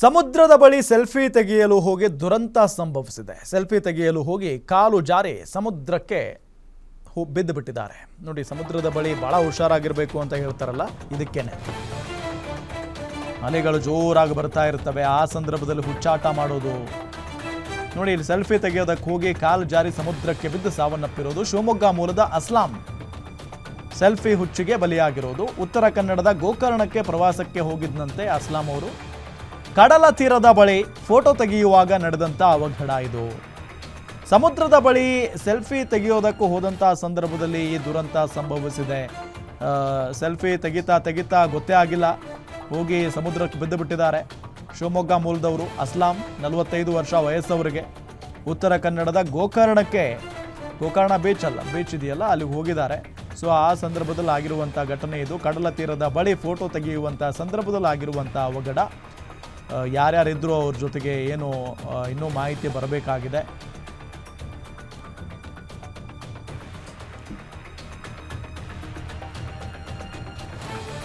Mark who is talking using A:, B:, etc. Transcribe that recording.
A: ಸಮುದ್ರದ ಬಳಿ ಸೆಲ್ಫಿ ತೆಗೆಯಲು ಹೋಗಿ ದುರಂತ ಸಂಭವಿಸಿದೆ. ಸೆಲ್ಫಿ ತೆಗೆಯಲು ಹೋಗಿ ಕಾಲು ಜಾರಿ ಸಮುದ್ರಕ್ಕೆ ಬಿದ್ದು ಬಿಟ್ಟಿದ್ದಾರೆ. ನೋಡಿ, ಸಮುದ್ರದ ಬಳಿ ಬಹಳ ಹುಷಾರಾಗಿರ್ಬೇಕು ಅಂತ ಹೇಳ್ತಾರಲ್ಲ, ಇದಕ್ಕೇನೆ. ಅಲೆಗಳು ಜೋರಾಗಿ ಬರ್ತಾ ಇರ್ತವೆ, ಆ ಸಂದರ್ಭದಲ್ಲಿ ಹುಚ್ಚಾಟ ಮಾಡೋದು. ನೋಡಿ, ಇಲ್ಲಿ ಸೆಲ್ಫಿ ತೆಗೆಯೋದಕ್ಕೆ ಹೋಗಿ ಕಾಲು ಜಾರಿ ಸಮುದ್ರಕ್ಕೆ ಬಿದ್ದು ಸಾವನ್ನಪ್ಪಿರೋದು ಶಿವಮೊಗ್ಗ ಮೂಲದ ಅಸ್ಲಾಂ. ಸೆಲ್ಫಿ ಹುಚ್ಚಿಗೆ ಬಲಿಯಾಗಿರೋದು. ಉತ್ತರ ಕನ್ನಡದ ಗೋಕರ್ಣಕ್ಕೆ ಪ್ರವಾಸಕ್ಕೆ ಹೋಗಿದ್ದಂತೆ ಅಸ್ಲಾಂ ಅವರು. ಕಡಲ ತೀರದ ಬಳಿ ಫೋಟೋ ತೆಗೆಯುವಾಗ ನಡೆದಂಥ ಅವಘಡ ಇದು. ಸಮುದ್ರದ ಬಳಿ ಸೆಲ್ಫಿ ತೆಗೆಯೋದಕ್ಕೂ ಹೋದಂಥ ಸಂದರ್ಭದಲ್ಲಿ ಈ ದುರಂತ ಸಂಭವಿಸಿದೆ. ಸೆಲ್ಫಿ ತೆಗಿತಾ ತೆಗಿತಾ ಗೊತ್ತೇ ಆಗಿಲ್ಲ. ಹೋಗಿ ಸಮುದ್ರಕ್ಕೆ ಬಿದ್ದು ಬಿಟ್ಟಿದ್ದಾರೆ. ಶಿವಮೊಗ್ಗ ಮೂಲದವರು ಅಸ್ಲಾಂ, ನಲವತ್ತೈದು ವರ್ಷ ವಯಸ್ಸವರಿಗೆ. ಉತ್ತರ ಕನ್ನಡದ ಗೋಕರ್ಣಕ್ಕೆ, ಗೋಕರ್ಣ ಬೀಚ್ ಅಲ್ಲ, ಬೀಚ್ ಇದೆಯಲ್ಲ ಅಲ್ಲಿಗೆ ಹೋಗಿದ್ದಾರೆ. ಸೊ, ಆ ಸಂದರ್ಭದಲ್ಲಿ ಆಗಿರುವಂಥ ಘಟನೆ ಇದು. ಕಡಲ ತೀರದ ಬಳಿ ಫೋಟೋ ತೆಗೆಯುವಂಥ ಸಂದರ್ಭದಲ್ಲಿ ಆಗಿರುವಂಥ ಅವಘಡ. ಯಾರ್ಯಾರಿದ್ರು ಅವ್ರ ಜೊತೆಗೆ ಏನು ಇನ್ನೂ ಮಾಹಿತಿ ಬರಬೇಕಾಗಿದೆ.